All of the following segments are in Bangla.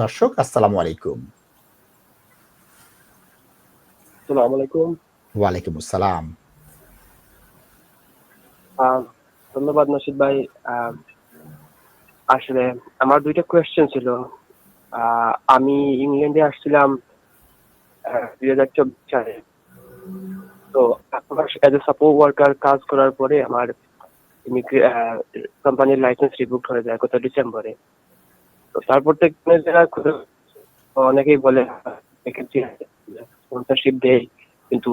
দর্শক আসসালামু আলাইকুম। আসসালামু আলাইকুম। ওয়ালাইকুম আসসালাম। ধন্যবাদ নসিদ ভাই। আসলে আমার দুইটা কোয়েশ্চেন ছিল। আমি ইংল্যান্ডে আসছিলাম দুই হাজার চব্বিশ সালে। তো এজ এ সাপোর্ট ওয়ার্কার কাজ করার পরে আমার কোম্পানির লাইসেন্স রিভুক হয়ে যায় গত ডিসেম্বরে তো তারপর থেকে যারা অনেকেই বলে স্পন্সরশিপ দেয় কিন্তু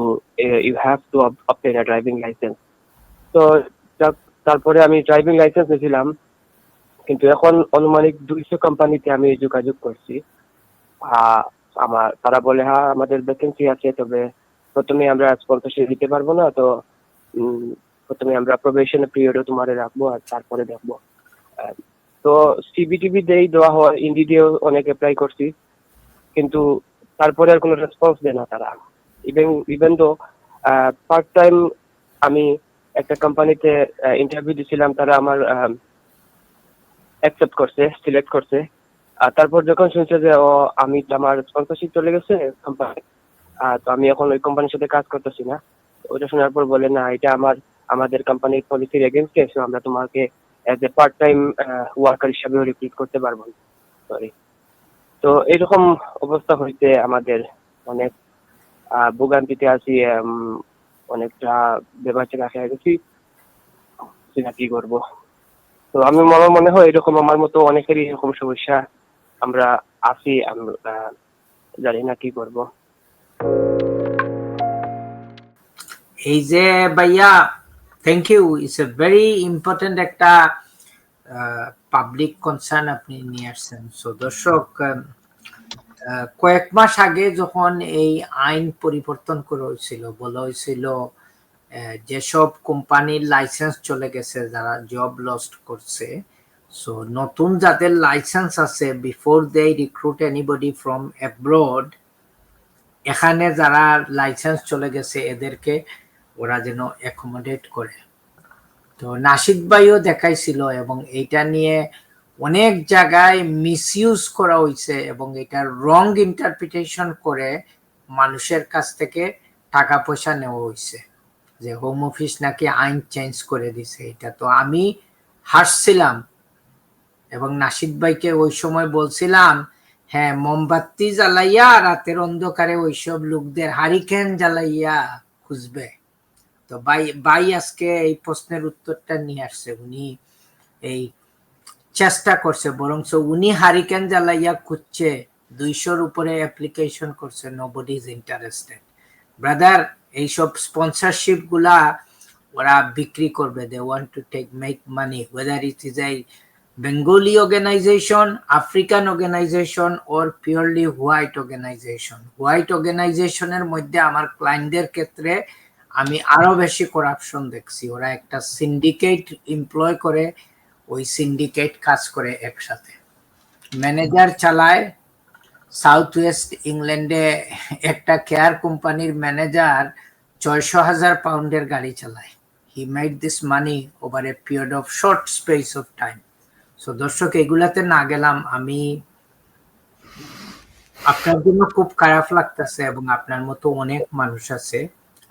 you have to obtain a driving licence তো তারপরে আমি ড্রাইভিং লাইসেন্স নিয়েছিলাম, কিন্তু এখন অনুমানিক দুইশো কোম্পানিতে আমি যোগাযোগ করছি। আমার, তারা বলে হ্যাঁ আমাদের ভ্যাকেন্সি আছে, তবে প্রথমে আমরা স্পন্সরশিপ দিতে পারব না, তো প্রথমে আমরা প্রবেশন পিরিয়ডও তোমার রাখব আর তারপরে দেখব। তো সিবিটিভি দেই দেওয়া হয় ইন্ডিডিও অনেক অ্যাপ্লাই করছি। কিন্তু তারপরে আর কোনো রেসপন্স দেয় না তারা। ইভেন ইভেন তো পার্ট টাইম আমি একটা কোম্পানিতে ইন্টারভিউ দিছিলাম, তারা আমার অ্যাকসেপ্ট করছে সিলেক্ট করছে। আর তারপর যখন শুনছে যে, ও, আমি আমার স্পন্সরশিপ চলে গেছে কোম্পানি তো আমি এখন ওই কোম্পানির সাথে কাজ করতেছি না। ওটা শোনার পর বলে, না, এটা আমার, আমাদের কোম্পানির পলিসির এগেনস্টে আমরা তোমাকে as a part time worker হিসাবেও রিক্রুট করতে পারব। সরি তো এরকম অবস্থা হইতে আমাদের অনেক। ভোগান্তিতে আছি অনেকটা বেবাচে রাখা গেছি না কি করব। তো আমি আমার মনে হয় এরকম আমার মতো অনেকেরই এরকম সমস্যা আমরা আছি, আমরা জানি না কি করব। এই যে ভাইয়া thank you it's a very important একটা পাবলিক কনসার্ন আপনি নিয়ে আসছেন। সো দর্শক আহ, আহ, কয়েক মাস আগে যখন এই আইন পরিবর্তন করা হয়েছিল বলা হয়েছিল যেসব কোম্পানির লাইসেন্স চলে গেছে যারা জব লস্ট করছে সো নতুন যাদের লাইসেন্স আছে before they recruit anybody from abroad এখানে যারা লাইসেন্স চলে গেছে এদেরকে ওরা যেন অ্যাকোমোডেট করে। তো নাসিদ ভাইও দেখাইছিল এবং এইটা নিয়ে অনেক জায়গায় মিসইউজ করা হয়েছে এবং এটা রং ইন্টারপ্রিটেশন করে মানুষের কাছ থেকে টাকা পয়সা নেওয়া হয়েছে যে হোম অফিস নাকি আইন চেঞ্জ করে দিছে, এটা তো আমি হাসছিলাম। এবং নাসিদ ভাইকে ওই সময় বলছিলাম হ্যাঁ মোমবাতি জ্বালাইয়া রাতের অন্ধকারে ওইসব লোকদের হারিকেন জ্বালাইয়া খুঁজবে। তো ভাই ভাই আজকে এই প্রশ্নের উত্তরটা নিয়ে আসছে। উনি এই চেষ্টা করছে বরং উনি হারিকেন জ্বালাইয়া খুঁজছে দুইশোর উপরে অ্যাপ্লিকেশন করছে নোবডি ইজ ইন্টারেস্টেড ব্রাদার এইসব স্পন্সরশিপগুলা ওরা বিক্রি করবে। They want to take make money whether it is এই Bengali organization, African organisation or purely white organisation white অর্গানাইজেশনের মধ্যে আমার ক্লায়েন্টদের ক্ষেত্রে আমি আরও বেশি করাপশন দেখছি। ওরা একটা সিন্ডিকেট এমপ্লয় করে, ওই সিন্ডিকেট কাজ করে একসাথে। ম্যানেজার চালায় সাউথ ওয়েস্ট ইংল্যান্ডে একটা কেয়ার কোম্পানির ম্যানেজার ছয়শো হাজার পাউন্ডের গাড়ি চালায়। He made this money over a period of short space of time so দর্শক, এগুলাতে না গেলাম। আমি আপনার জন্য খুব খারাপ লাগতেছে এবং আপনার মতো অনেক মানুষ আছে।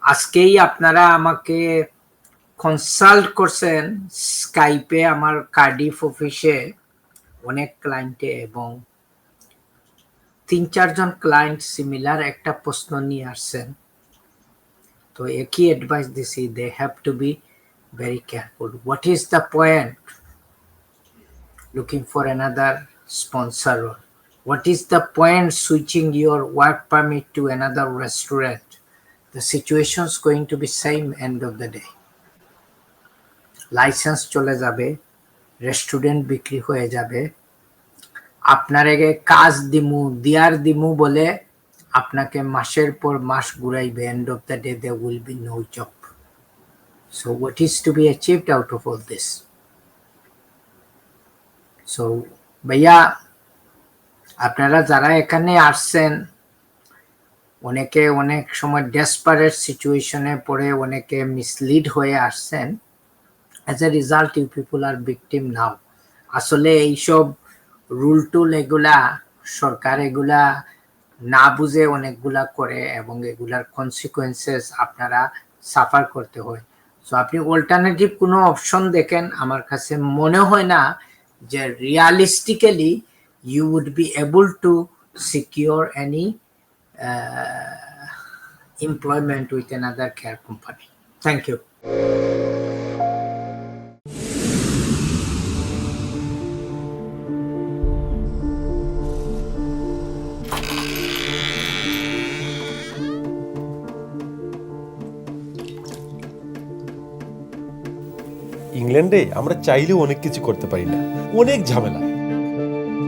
আজকেই আপনারা আমাকে কনসাল্ট করছেন স্কাইপে আমার কার্ডিফ অফিসে অনেক ক্লায়েন্টে এবং তিন চারজন ক্লায়েন্ট সিমিলার একটা প্রশ্ন নিয়ে আসছেন তো একই অ্যাডভাইস দিছি they have to be very careful what is the point looking for another sponsor role? What the point switching switching work work to another restaurant? The situation is going to be same end of the day. Licence চলে যাবে রেস্টুরেন্ট বিক্রি হয়ে যাবে। আপনার আগে কাজ দিমু, দিয়ার দিমু বলে আপনাকে মাসের পর মাস ঘুরাইবে end of the day they will be no job so what is to be achieved out of all this so ভাইয়া, আপনারা যারা এখানে আসছেন অনেকে অনেক সময় ডেসপারেট সিচুয়েশনে পড়ে অনেকে মিসলিড হয়ে আসছেন। As a result you people are victim now আসলে এইসব রুল টুল এগুলা, সরকার এগুলা না বুঝে অনেকগুলা করে এবং এগুলার কনসিকুয়েন্সেস আপনারা সাফার করতে হয়। সো আপনি অল্টারনেটিভ কোনো অপশন দেখেন, আমার কাছে মনে হয় না যে realistically you would be able to secure any employment with another care company. Thank you. ইংল্যান্ডে আমরা চাইলেও অনেক কিছু করতে পারি না অনেক ঝামেলা